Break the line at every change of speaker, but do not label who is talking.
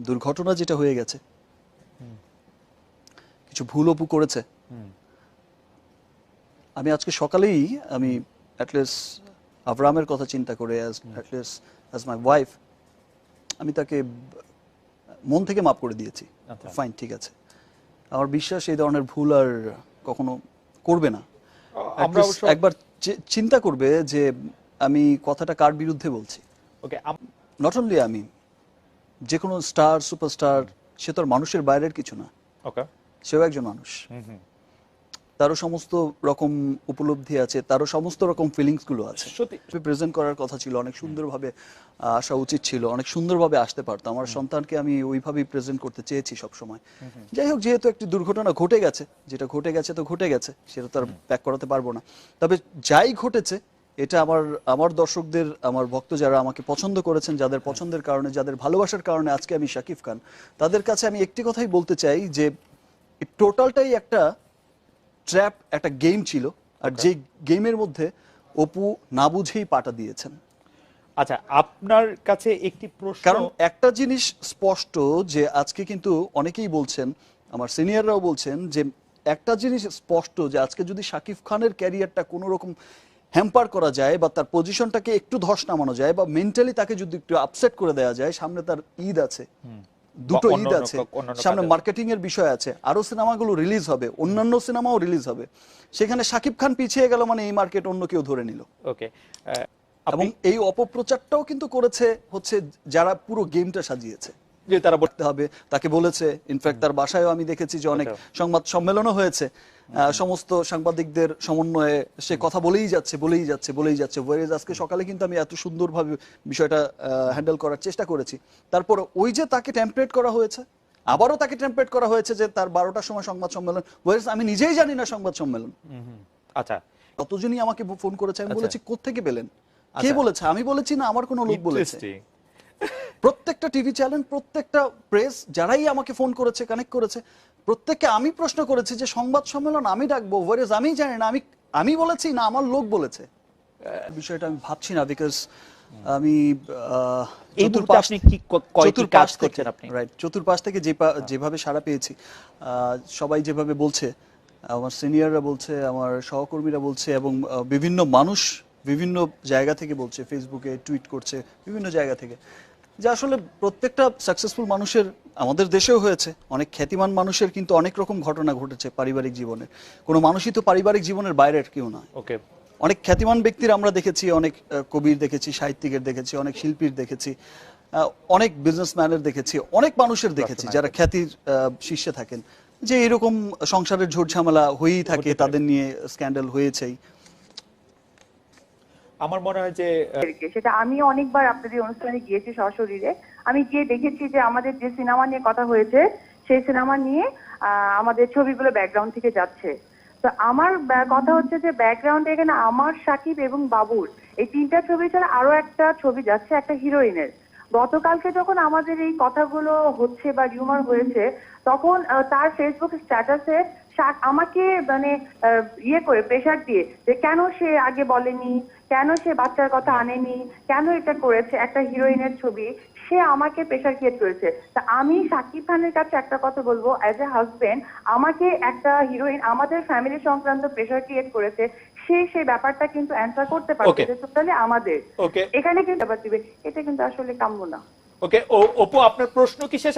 দুর্ঘটনা যেটা হয়ে গেছে। কিছু ভুল অপু করেছে। আমি আজকে সকালেই আমি অ্যাটলিস্ট আবরামের কথা চিন্তা করে as at least as my wife আমি তাকে মন থেকে মাফ করে দিয়েছি।
আচ্ছা।
ফাইন ঠিক আছে। আমার বিশ্বাস এই ধরনের ভুল আর কখনো করবে না। একবার চি- চিন্তা করবে যে আমি কথাটা কার বিরুদ্ধে বলছি।
ওকে
নট অনলি আমি যে কোনো স্টার সুপারস্টার সে তো আর মানুষের বাইরের কিছু না।
ওকে
সেও একজন মানুষ। তারও সমস্ত রকম উপলব্ধি আছে তারও সমস্ত রকম ফিলিংসগুলো আছে।
সত্যি।
প্রেজেন্ট করার কথা ছিল অনেক সুন্দরভাবে আসা উচিত ছিল অনেক সুন্দরভাবে আসতে পারতো। আমার সন্তানকে আমি ওইভাবেই প্রেজেন্ট করতে চেয়েছি সব সময় যাই হোক যেহেতু একটি দুর্ঘটনা ঘটে গেছে যেটা ঘটে গেছে তো ঘটে গেছে সেটা তো আর ব্যাক করাতে পারব না। তবে যাই ঘটেছে এটা আমার আমার দর্শকদের আমার ভক্ত যারা আমাকে পছন্দ করেছেন যাদের পছন্দের কারণে যাদের ভালোবাসার কারণে আজকে আমি শাকিব খান তাদের কাছে আমি একটি কথাই বলতে চাই যে টোটালটাই একটা ট্র্যাপ একটা গেম ছিল। আর যে গেমের মধ্যে অপু না বুঝেই পাটা দিয়েছেন।
আচ্ছা আপনার কাছে একটি প্রশ্ন
কারণ একটা জিনিস স্পষ্ট যে আজকে কিন্তু অনেকেই বলছেন আমার সিনিয়ররাও বলছেন যে একটা জিনিস স্পষ্ট যে আজকে যদি শাকিব খানের ক্যারিয়ারটা কোনো রকম হ্যাম্পার করা যায় বা তার পজিশনটাকে একটু ধস নামানো যায় বা মেন্টালি তাকে যদি একটু আপসেট করে দেওয়া যায় সামনে তার ঈদ আছে। দুটো ঈদ আছে। সামনে মার্কেটিং এর বিষয় আছে। আরও সিনেমাগুলো রিলিজ হবে। অন্যান্য সিনেমাও রিলিজ হবে। সেখানে শাকিব খান পিছিয়ে গেল মানে এই মার্কেট অন্য কেউ ধরে নিল।
ওকে
এবং এই অপপ্রচারটাও কিন্তু করেছে হচ্ছে যারা পুরো গেমটা সাজিয়েছে।
যে তারা বল-
করতে হবে। তাকে বলেছে ইনফ্যাক্ট তার বাসায়ও আমি দেখেছি যে অনেক। সংবাদ সম্মেলনও হয়েছে। সমস্ত সাংবাদিকদের সমন্বয়ে সে কথা বলেই যাচ্ছে বলেই যাচ্ছে বলেই যাচ্ছে। ওয়ারেজ আজকে সকালে কিন্তু আমি এত সুন্দরভাবে বিষয়টা হ্যান্ডেল করার চেষ্টা করেছি। তারপর ওই যে তাকে টেম্পলেট করা হয়েছে আবারও তাকে টেম্পলেট করা হয়েছে যে তার বারোটার সময় সংবাদ সম্মেলন। ওয়ারেজ আমি নিজেই জানি না সংবাদ সম্মেলন।
আচ্ছা।
কতজনই আমাকে ফোন করেছে আমি
আচ্ছা।
বলেছি কোত্থেকে পেলেন? কে
আচ্ছা।
বলেছে? আমি বলেছি না আমার কোনো লোক বলেছে. প্রত্যেকটা টিভি চ্যানেল প্রত্যেকটা প্রেস যারাই আমাকে ফোন করেছে কানেক্ট করেছে প্রত্যেককে আমি প্রশ্ন করেছি যে সংবাদ সম্মেলন আমি ডাকবো ওয়ারেজ আমি জানি না আমি আমি বলেছি না আমার লোক বলেছে। বিষয়টা আমি ভাবছি না বিকজ আমি
এই
চতুর্পাশ-
আপনি কি ক- কয়টি
চতুর্পাশ
কাজ করছেন
থেকে-
আপনি?
রাইট চতুর্পাশ থেকে যে যেভাবে সাড়া পেয়েছি আহ, সবাই যেভাবে বলছে আমার সিনিয়ররা বলছে আমার সহকর্মীরা বলছে এবং বিভিন্ন মানুষ বিভিন্ন জায়গা থেকে বলছে ফেসবুকে টুইট করছে বিভিন্ন জায়গা থেকে। যে আসলে প্রত্যেকটা সাকসেসফুল মানুষের আমাদের দেশেও হয়েছে। অনেক খ্যাতিমান মানুষের কিন্তু অনেক রকম ঘটনা ঘটেছে পারিবারিক জীবনে। কোনো মানুষই তো পারিবারিক জীবনের বাইরের কেউ নয়।
ওকে।
অনেক খ্যাতিমান ব্যক্তির আমরা দেখেছি অনেক কবির দেখেছি সাহিত্যিকের দেখেছি অনেক শিল্পীর দেখেছি অনেক বিজনেসম্যানের দেখেছি অনেক মানুষের দেখেছি যারা খ্যাতির শীর্ষে থাকেন। যে এরকম সংসারের ঝোট ঝামেলা হয়েই থাকে তাদের নিয়ে স্ক্যান্ডাল হয়েছেই।
আমার মনে হয় যে
সেটা আমি অনেকবার আপনাদের অনুষ্ঠানে গিয়েছি সশরীরে। আমি গিয়ে দেখেছি যে আমাদের যে সিনেমা নিয়ে কথা হয়েছে, সেই সিনেমা নিয়ে আমাদের ছবিগুলো ব্যাকগ্রাউন্ড থেকে যাচ্ছে। তো আমার কথা হচ্ছে যে ব্যাকগ্রাউন্ড এখানে আমার, সাকিব এবং বাবুর, এই তিনটা ছবি ছাড়া আরও একটা ছবি যাচ্ছে, একটা হিরোইনের গতকালকে যখন আমাদের এই কথাগুলো হচ্ছে বা রিউমার হয়েছে, তখন তার ফেসবুক স্ট্যাটাসে আমাকে মানে ইয়ে করে প্রেশার দিয়ে যে কেন সে আগে বলেনি? কেন সে বাচ্চার কথা আনেনি? কেন এটা করেছে? একটা হিরোইনের ছবি সে আমাকে প্রেশার ক্রিয়েট করেছে। তা আমি সাকিব খানের কাছে একটা কথা বলব অ্যাজ এ হাজবেন্ড আমাকে একটা হিরোইন আমাদের ফ্যামিলি সংক্রান্ত প্রেশার ক্রিয়েট করেছে সে সেই ব্যাপারটা কিন্তু অ্যান্সার করতে পারছে
Okay.
যে টোটালি আমাদের। এখানে কিন্তু ব্যাপার দিবে এটা কিন্তু আসলে কাম্য না।
ওকে ও অপু আপনার প্রশ্ন কি শেষ?